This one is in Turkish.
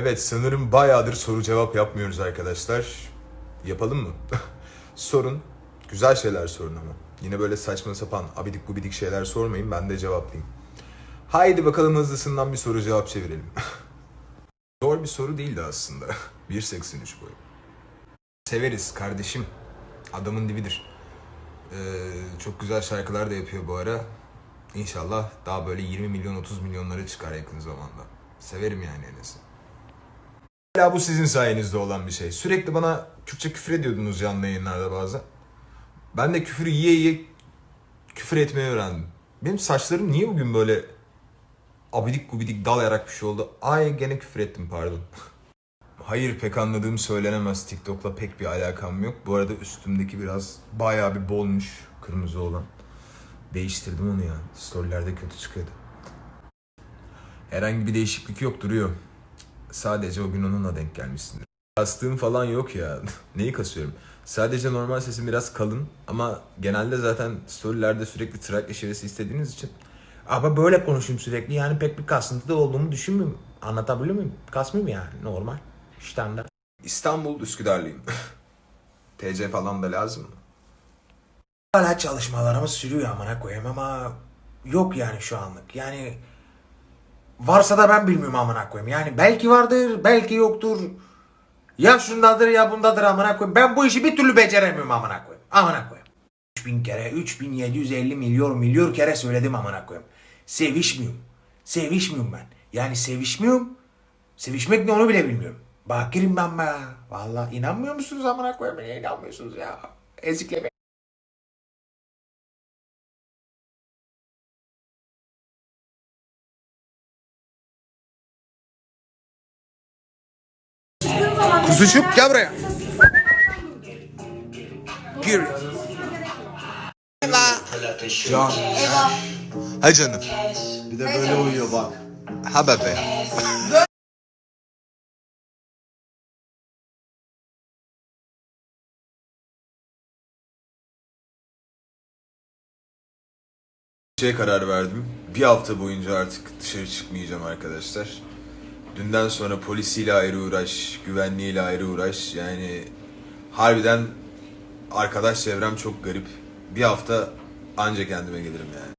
Evet sanırım bayağıdır soru cevap yapmıyoruz arkadaşlar. Yapalım mı? sorun. Güzel şeyler sorun ama. Yine böyle saçma sapan abidik gubidik şeyler sormayın ben de cevaplayayım. Haydi bakalım hızlısından bir soru cevap çevirelim. Zor bir soru değildi aslında. 1.83 boyu. Severiz kardeşim. Adamın dibidir. Ee, çok güzel şarkılar da yapıyor bu ara. İnşallah daha böyle 20 milyon 30 milyonlara çıkar yakın zamanda. Severim yani Enes'i. Hala bu sizin sayenizde olan bir şey. Sürekli bana Türkçe küfür ediyordunuz canlı yayınlarda bazen. Ben de küfürü yiye yiye küfür etmeyi öğrendim. Benim saçlarım niye bugün böyle abidik gubidik dalayarak bir şey oldu? Ay gene küfür ettim pardon. Hayır pek anladığım söylenemez. TikTok'la pek bir alakam yok. Bu arada üstümdeki biraz bayağı bir bolmuş. Kırmızı olan. Değiştirdim onu ya. Storylerde kötü çıkıyordu. Herhangi bir değişiklik yok duruyor. Sadece o gün onunla denk gelmişsindir. Kastığım falan yok ya. Neyi kasıyorum? Sadece normal sesim biraz kalın ama genelde zaten storylerde sürekli trak eşiresi istediğiniz için Ama böyle konuşayım sürekli yani pek bir kasıntı da olduğumu düşünmüyorum. Anlatabiliyor muyum? Kasmıyorum yani normal. Standart. İstanbul Üsküdar'lıyım. TC falan da lazım mı? Hala çalışmalarımız sürüyor amına koyayım ama yok yani şu anlık. Yani varsa da ben bilmiyorum amına koyayım. Yani belki vardır, belki yoktur. Ya şundadır ya bundadır amına koyayım. Ben bu işi bir türlü beceremiyorum amına koyayım. Amına koyayım. 3000 kere, 3750 milyon milyon kere söyledim amına koyayım. Sevişmiyorum. Sevişmiyorum ben. Yani sevişmiyorum. Sevişmek ne onu bile bilmiyorum. Bakirim ben be. Vallahi inanmıyor musunuz amına koyayım? İnanmıyorsunuz ya? Ezikleme. Kuzucuk gel buraya. Gir. Can. Ha canım. Bir de böyle uyuyor bak. Ha bebe. Şey karar verdim. Bir hafta boyunca artık dışarı çıkmayacağım arkadaşlar. Dünden sonra polisiyle ayrı uğraş, güvenliğiyle ayrı uğraş. Yani harbiden arkadaş çevrem çok garip. Bir hafta anca kendime gelirim yani.